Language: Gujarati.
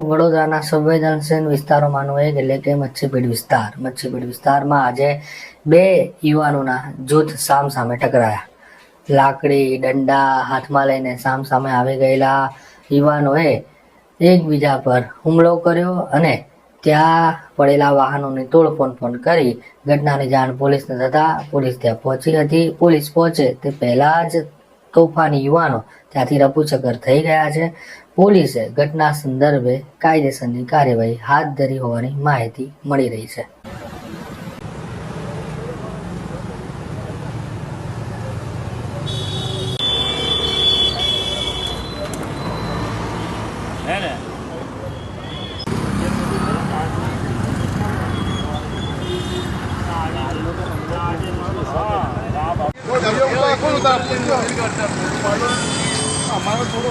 વડોદરાના સંવેદનશીલ વિસ્તારોમાંનો એક એટલે કે મચ્છીપીડ વિસ્તાર. મચ્છીપીડ વિસ્તારમાં આજે બે યુવાનોના જૂથ સામ સામે ટકરાયા. લાકડી દંડા હાથમાં લઈને સામ સામે આવી ગયેલા યુવાનોએ એકબીજા પર હુમલો કર્યો અને ત્યાં પડેલા વાહનોની તોડફોડ પણ કરી. ઘટનાની જાણ પોલીસને થતાં પોલીસ ત્યાં પહોંચી હતી. પોલીસ પહોંચે તે પહેલાં જ તોફાની યુવાનો ત્યાંથી રપુચક્કર થઈ ગયા છે. પોલીસે ઘટના સંદર્ભે કાયદેસરની કાર્યવાહી હાથ ધરી હોવાની માહિતી મળી રહી છે. ને? અમારો થોડો